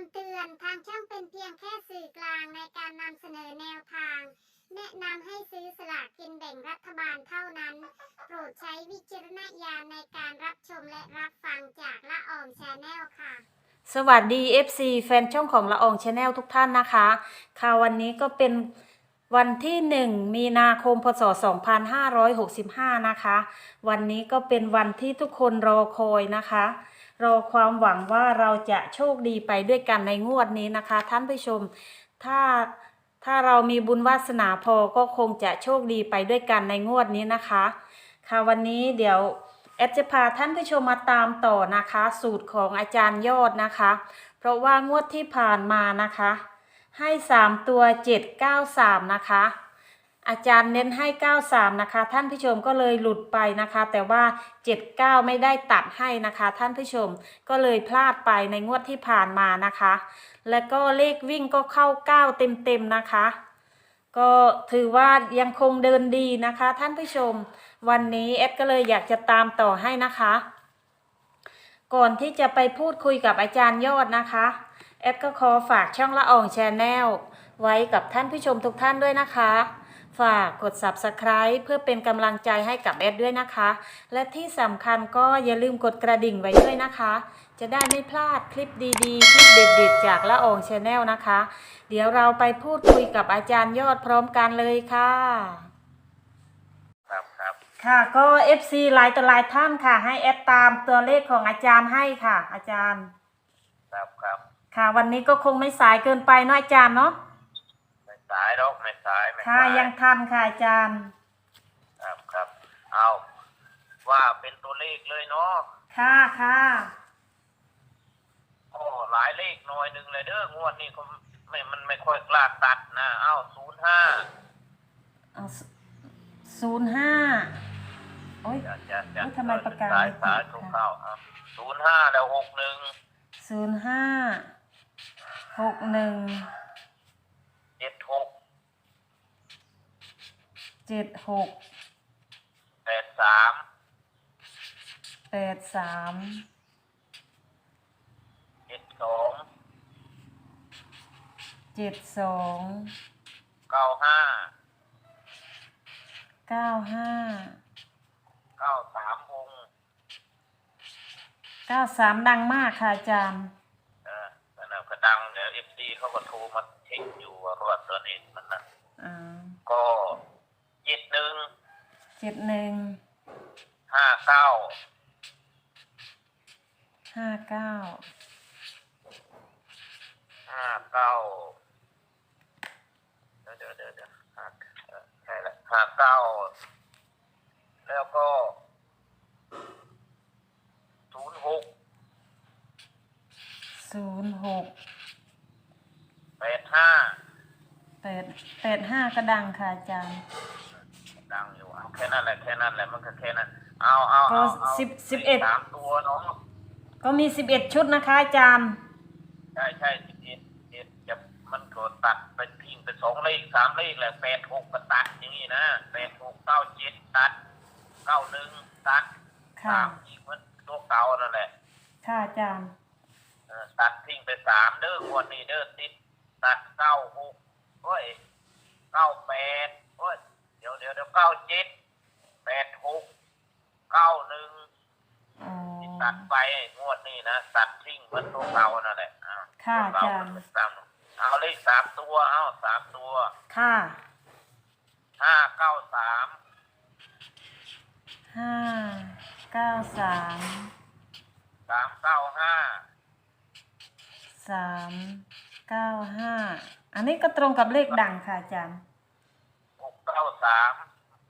ำเตือนทางช่องเป็นเพียงแค่สื่อกลางในการนำเสนอแนวทาง แนะนำให้ซื้อสลากกินแบ่งรัฐบาลเท่านั้น โปรดใช้วิจารณญาณในการรับชมและรับฟังจากละอองชาแนลค่ะ สวัสดี FC แฟนช่องของละอองชาแนลทุกท่านนะคะ ค่ะวันนี้ก็เป็นวันที่ 1 มีนาคม พศ 2565 นะคะ วันนี้ก็เป็นวันที่ทุกคนรอคอยนะคะ รอความหวังว่าเราจะโชคดีไปด้วยกันในงวดนี้นะคะ ท่านผู้ชม ถ้าถ้าเรามีบุญวาสนาพอก็คงจะโชคดีไปด้วยกันในงวดนี้นะคะ ค่ะวันนี้เดี๋ยวแอดจะพาท่านผู้ชมมาตามต่อนะคะ สูตรของอาจารย์ยอดนะคะ เพราะว่างวดที่ผ่านมานะคะ ให้ 3 ตัว 793 นะคะ อาจารย์เน้นให้ 93 นะคะ ท่านผู้ชมก็เลยหลุดไปนะคะ แต่ว่า 79 ไม่ได้ตัดให้นะคะ ท่านผู้ชมก็เลยพลาดไปในงวดที่ผ่านมานะคะ แล้วก็เลขวิ่งก็เข้า 9 เต็มๆนะคะ ก็ถือว่ายังคงเดินดีนะคะ ท่านผู้ชม วันนี้เอดก็เลยอยากจะตามต่อให้นะคะ ก่อนที่จะไปพูดคุยกับอาจารย์ยอดนะคะเอดก็ขอฝากช่องละอองแชนแนลไว้กับท่านผู้ชมทุกท่านด้วยนะคะ ฝากกด Subscribe เพื่อเป็นกำลังใจให้กับเอดด้วยนะคะ และที่สำคัญก็อย่าลืมกดกระดิ่งไว้ด้วยนะคะ จะได้ไม่พลาดคลิปดีๆ คลิปเด็ดๆ จากละอองแชนแนลนะคะ เดี๋ยวเราไปพูดคุยกับอาจารย์ยอดพร้อมกันเลยค่ะ ครับครับ ค่ะก็ FC หลายต่อหลายท่านค่ะ ให้แอดตามตัวเลขของอาจารย์ให้ค่ะ อาจารย์ ครับครับ ค่ะ วันนี้ก็คงไม่สายเกินไปเนาะอาจารย์เนาะไม่ สายหรอกไม่สายไม่ค่ะสายยังทันค่ะอาจารย์ครับครับเอาว่าเป็นตัวเลขเลยเนาะค่ะค่ะโอ้หลายเลขหน่อยหนึ่งเลยเด้องวดนี้ก็ไม่มันไม่ค่อยกล้าตัดนะเอ้าศูนย์ห้าศูนย์ห้าโอ้ย จะจะจะเอ้ยทำไมปากกาสายไม่ติดสายค่ะทุกเข้าครับศูนย์ห้าแล้วหกหนึ่งศูนย์ห้าหกหนึ่ง เจ็ดหก เจ็ดหกแปดสามแปดสามเจ็ดสองเจ็ดสองเก้าห้าเก้าห้าเก้าสามวงเก้าสามดังมากค่ะอาจารย์เออนั่นนะก็ดังเดี๋ยวเอฟซีเขาก็โทรมาเช็คอยู่ว่ารวดตัวนี้มันนะอ่าก็ เจ็ดหนึ่งเจ็ดหนึ่งห้าเก้าห้าเก้าห้าเก้าเดี๋ยวเดี๋ยวเดี๋ยวเดี๋ยวห้าเออใช่แล้วห้าเก้าแล้วก็ศูนย์หกศูนย์หกแปดห้าแปดแปดห้าก็ดังค่ะอาจารย์ ดังอยู่เอาแค่นั้นแหละแค่นั้นแหละมันก็แค่นั้นเอาเอาก็เอาเอาสิบสิบเอ็ด สามตัวเนาะก็มีสิบเอ็ดชุดนะคะอาจารย์ ใช่ใช่สิบเอ็ดเอ็ดจะมันโดนตัดเป็นพิงเป็นสองเลขสามเลขแหละแปดหกก็ตัดอย่างนี้นะแปดหกเก้าเจ็ดตัดเก้าหนึ่งตัดค่ะ สามอีกเหมือนตัวเก่านั่นแหละ ค่ะอาจารย์ เออตัดทิ้งไปสามเด้องวดนี้เด้อติดตัดเก้าหกโอ้ยเก้าแปดโอ้ยเดี๋ยวเดี๋ยวเดี๋ยวเก้าเจ็ดแปดหกเก้าหนึ่งอ๋อ ตัดไปงวดนี้นะตัดทิ้งเหมือนตัวเก่านั่นแหละอ่าค่ะตัวอาเก่จารย์ มันซ้ำเอาเลขสามตัวเอาสามตัวค่ะห้าเก้าสามห้าเก้าสามสามเก้าห้าสามเก้าห้าอันนี้ก็ตรงกับเลขดังค่ะอาจารย์หกเก้า สาม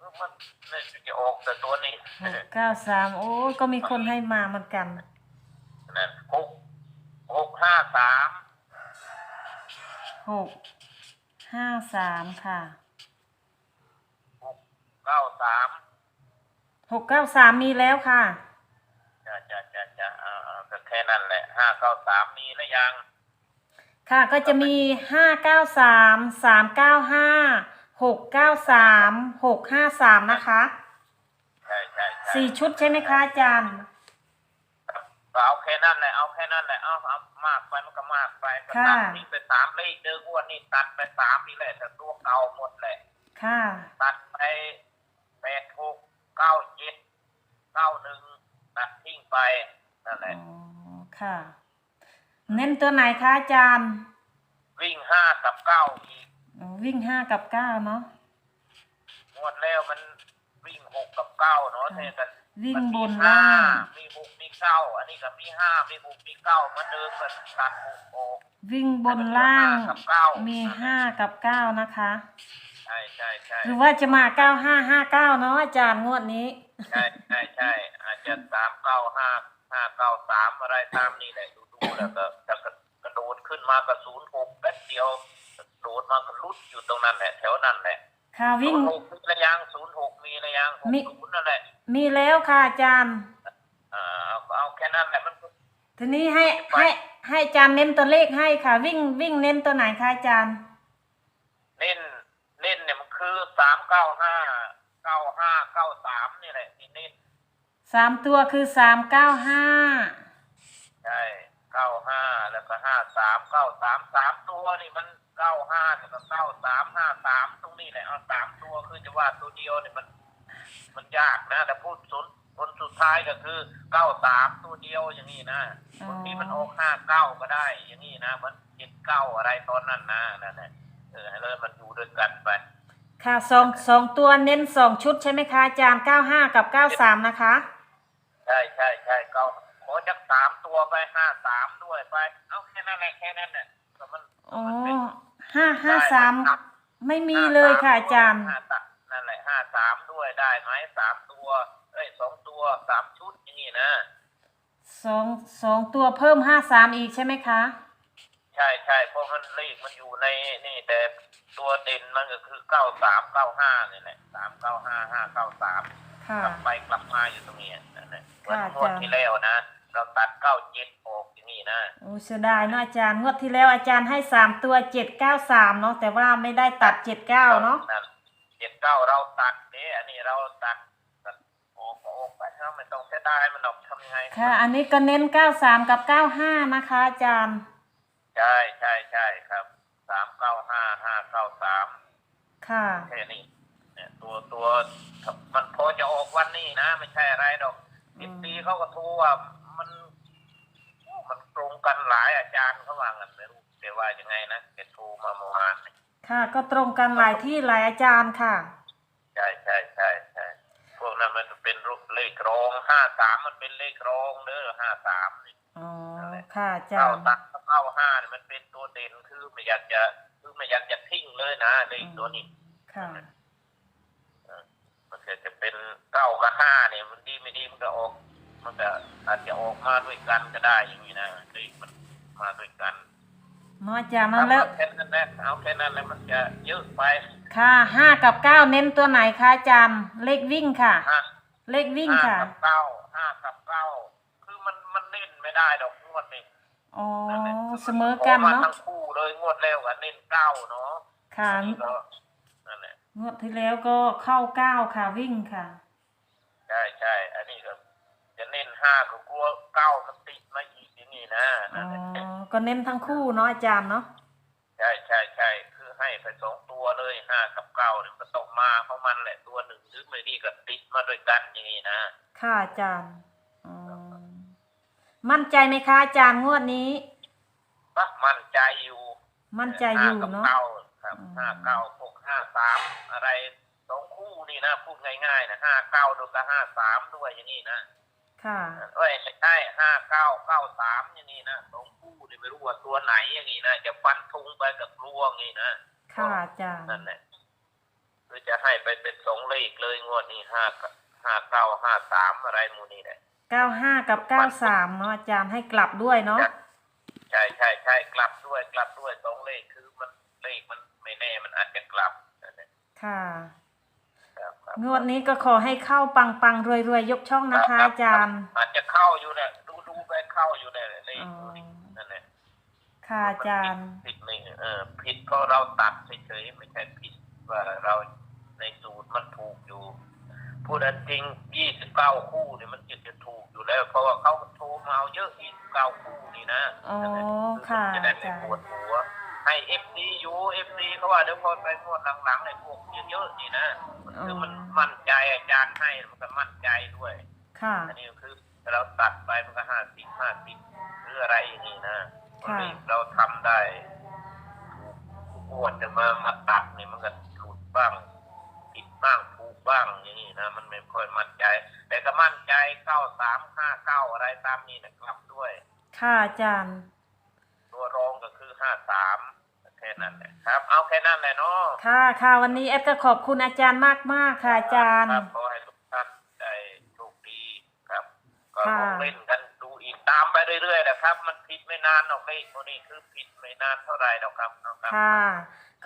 ก็มันนี่จะออกแต่ตัวนี้หกเก้าสามโอ้ยก็มีคนให้มาเหมือนกัน นั่นหกหกห้าสามหกห้าสามค่ะหกเก้าสามหกเก้าสามมีแล้วค่ะ จะจะจะจะอ่าอ่าก็แค่นั้นแหละห้าเก้าสามมีแล้วยัง ค่ะก็จะมีห้าเก้าสามสามเก้าห้า หกเก้าสามหกห้าสามนะคะใช่ใช่ใช่สี่ชุดใช่ไหมคะอาจารย์ เอาแค่นั้นแหละเอาแค่นั้นแหละเอาเอามากไปมันก็มากไปก็ค่ะตัดทิ้งไปสามเลขเดิมงวดนี้ตัดไปสามนี่แหละแต่ตัวเก่าหมดแหละค่ะ ตัดไปแปดหกเก้าเจ็ดเก้าหนึ่งตัดทิ้งไปนั่นแหอ๋ละ อ ค่ะ เน้นตัวไหนคะอาจารย์ วิ่งห้ากับเก้าอีก อ๋อวิ่งห้ากับเก้าเนาะ งวดแล้วมันวิ่งหกกับเก้าเนาะค่ะเท่กันวิ่งมันบมีนห้าล่าง มีหกมีเก้าอันนี้ก็มีห้ามีหกมีเก้าเหมันเดิมกันตัดหกออกวิ่งบนล่าง กับเก้ามีห้ากับเก้านะคะ ใช่ใช่ใช่หรือว่าจะมาเก้าห้าห้าเก้าเนาะอาจารย์งวดนี้ ใช่ใช่ใช่อาจจะสามเก้าห้าห้าเก้าสามอะไรตามนี่แหละดูดูแล้วก็จะกระโดดขึ้นมากระศูนย์หกแป๊บเดียวกระ โดดมากระลุดอยู่ตรงนั้นแหละแถวนั้นแหละค่ะศูวิ่งนย์หกมีระยังศูนย์หกมีระยังหกมี ศูนย์นั่นแหละมีแล้วค่ะอาจารย์อ่าเอาเอาแค่นั้นแหละมันก็ทีนี้ให้ให้ให้อาจารย์เน้นตัวเลขให้ค่ะ วิ่งวิ่งเน้นตัวไหนคะอาจารย์ เน้นเน้นเนี่ยมันคือสามเก้าห้าเก้าห้าเก้าสามนี่แหละที่เน้นสามตัวคือสามเก้าห้าใช่เก้าห้าแล้วก็ห้าสามเก้าสามสามตัวนี่มันเก้าห้าแล้วก็เก้าสามห้าสามตรงนี้แหละเอาสามตัวคือจะว่าตัวเดียวเนี่ยมัน มันยากนะ แต่พูดสุดคนสุดท้ายก็คือเก้าสามตัวเดียวอย่างนี้นะบางทีมันออกห้าเก้าก็ได้ อย่างนี้นะมันเจ็ดเก้าอะไรตอนนั้นนะนั่นแหละเออให้เลยมันอยู่ด้วยกันไป ค่ะสองสองตัวเน้นสองชุดใช่ไหมคะอาจารย์เก้าห้ากับเก้าสามนะคะ ใช่ใช่ใช่เก้าขอจากสามตัวไปห้าสามด้วยไป เอาแค่นั้นแหละแค่นั้นแหละก็มันอ๋อมันเป็น ห้าห้าสามได้ไม่มีเลยค่ะอาจารย์ห้สามนั่นแหละห้าสามด้วยได้ไหมสามตัวเอ้ยสองตัวสามชุดอย่างนี้นะสองสองตัวเพิ่มห้าสามอีกใช่ไหมคะ ใช่ใช่เพราะมันเลขมันอยู่ในนี่แต่ตัวเด่นมันก็คือเก้าสามเก้าห้านี่แหละสามเก้าห้าห้าเก้าสามค่ะกลับไปกลับมาอยู่ตรงนี้นั่นแหละค่ะวันงวดอาจารย์ที่แล้วนะเราตัดเก้าเจ็ดออก อย่างนี้นะโอ้เสียดายเนาะอาจารย์งวดที่แล้วอาจารย์ให้สามตัวเจ็ดเก้าสามเนาะแต่ว่าไม่ได้ตัดเจ็ดเก้าเนาะเจ็ดเก้าเราตัดเด้อันนี้เราตัดตัดออกก็ออกไปเราไม่ต้องเสียดายมันหรอกทำยังไงค่ะ อันนี้ก็เน้นเก้าสามกับเก้าห้านะคะ อาจารย์ ใช่ใช่ใช่ครับสามเก้าห้าห้าเก้าสามค่ะแค่นี้เนี่ยตัวตัวมันพอจะออกวันนี้นะ ไม่ใช่อะไรดอกอืทิมปีเขาก็ทูว่ามันโอ้มันตรง กันหลายอาจารย์เขาว่างันไม่รู้แต่ว่ายังไงนะแกโทรมาเมื่อวานเนี่ยค่ะ ก็ตรงกันหลายที่หลายอาจารย์ค่ะ ใช่ใช่ใช่ใช่พวกนั้นมันเป็นรูปเลขรองห้าสามมันเป็นเลขรองเด้อห้าสามนี่อ๋อค่ะอาจาเก้ารย์สามกับเก้าห้าเนี่ยมันเป็นตัวเด่นคือไม่อยากจะคือไม่อยากจะทิ้งเลยนะเลขตัวนี้ ค่ะ มันจะจะเป็นเก้ากับห้าเนี่ยมันดีไม่ดีมันก็ออก มันก็อาจจะออกมาด้วยกันก็ได้อย่างนี้นะเลขมันมาด้วยกันเนาะอาจารย์นั่นแล้วเอาแค่นั้นแหละเอาแค่นั้นแล้วมันจะเยอะไป ค่ะห้ากับเก้าเน้นตัวไหนคะอาจารย์เลขวิ่งค่ะ ห้าเลขวิ่งห้าค่ะกับเก้าห้ากับเก้าคือมันมันเล่นไม่ได้ดอกงวดนี้อ๋อนั่นแหละเสมอกันพมาเนาะทั้งคู่เลยงวดแล้วกันเล่นเก้าเนาะค่ะอันนี้ก็นั่นแหละงวดที่แล้วก็เข้าเก้าค่ะวิ่งค่ะ ใช่ใช่อันนี้ก็จะเล่น ห้าก็กลัวเก้ามันติดมาอีกอย่างนี้นะอ๋นั่นแหละอก็เน้นทั้งคู่เนาะอาจารย์เนาะ ใช่ใช่ใช่คือให้ไปสองตัวเลยห้ากับเก้าเนี่ยมันต้องมาเพราะมันแหละตัวหนึ่งหรือไม่ดีก็ติดมาด้วยกันอย่างนี้นะค่ะอาจารย์อ๋อมั่นใจไหมคะอาจารย์งวดนี้ปักมั่นใจอยู่ มั่นใจอยู่ห้ากับเนาะเก้าครับอืมห้าเก้าหกห้าสามอะไรสองคู่นี่นะพูดง่ายๆนะห้าเก้าด้วยกับห้าสามด้วยอย่างนี้นะ ค่ะเอ้ยไม่ใช่ห้าเก้าเก้าสามอย่างนี้นะสองคู่นี่ไม่รู้ว่าตัวไหนอย่างนี้นะจะฟันธงไปกับกลวงนี่นะค่ะอาจารย์นั่นแหละคือจะให้ไปเป็นสองเลขเลยงวดนี้ห้าห้าเก้าห้าสามอะไรหมูนี่แหละเก้าห้ากับเก้าสามเนาะอาจารย์ให้กลับด้วยเนาะใช่ใช่ใช่กลับด้วยกลับด้วยสองเลขคือมันเลขมันไม่แน่มันอาจจะกลับนั่นแหละค่ะครับครับ งวดนี้ก็ขอให้เข้าปังปังรวยรวยๆยกช่องนะคะอาจารย์ อาจจะเข้าอยู่แหละดูดูไปเข้าอยู่แหละเลขอ๋อตัวนี้นั่นแหละค่ะอาจารย์ผิดไม่เออผิดเพราะเราตัดเฉยๆไม่ใช่ผิดว่าเราในสูตรมันถูกอยู่พูดอันจริงยี่สิบเก้าคู่เนี่ยมันจะจะถูกอยู่แล้ว เพราะว่าเขาโทรมาเอาเยอะยี่สิบเก้าคู่นี่นะอ๋อค่ะจะได้ไม่จ้ะปวดหัว ให้เอฟซียูเอฟซีเขาว่าเดี๋ยวพอไปงวดหลังๆในพวกเยอะๆนี่นะคือมันมั่นใจอาจารย์ให้มันก็มั่นใจด้วย ค่ะ อันนี้คือเราตัดไปมันก็ห้าสิบห้าสิบหรืออะไรอย่างนี้นะค่ะเราทำได้ถูกงวดจะมามาตัดนี่มันก็หลุดบ้างผิดบ้างถูกบ้างอย่างนี้นะมันไม่ค่อยมั่นใจ แต่ก็มั่นใจเก้าสามห้าเก้าอะไรตามนี้นะครับด้วย ค่ะอาจารย์ ตัวรองก็คือห้าสามแค่ นั้นแหละครับ เอาแค่นั้นแหละเนาะค่ะค่ะวันนี้แอดก็ขอบคุณอาจารย์มากๆค่ะอาจารย์ครับขอให้ทุกท่านได้โชคดีครับ ก็ค่ะลองเล่นกันดูอีกตามไปเรื่อยๆนะครับ มันผิดไม่นานหรอกเลขตัวนี้คือผิดไม่นานเท่าไหร่หรอกครับเอาครับค่ะ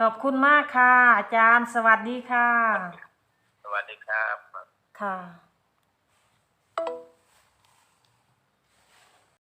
ขอบคุณมากค่ะ อาจารย์สวัสดีค่ะ สวัสดีครับค่ะ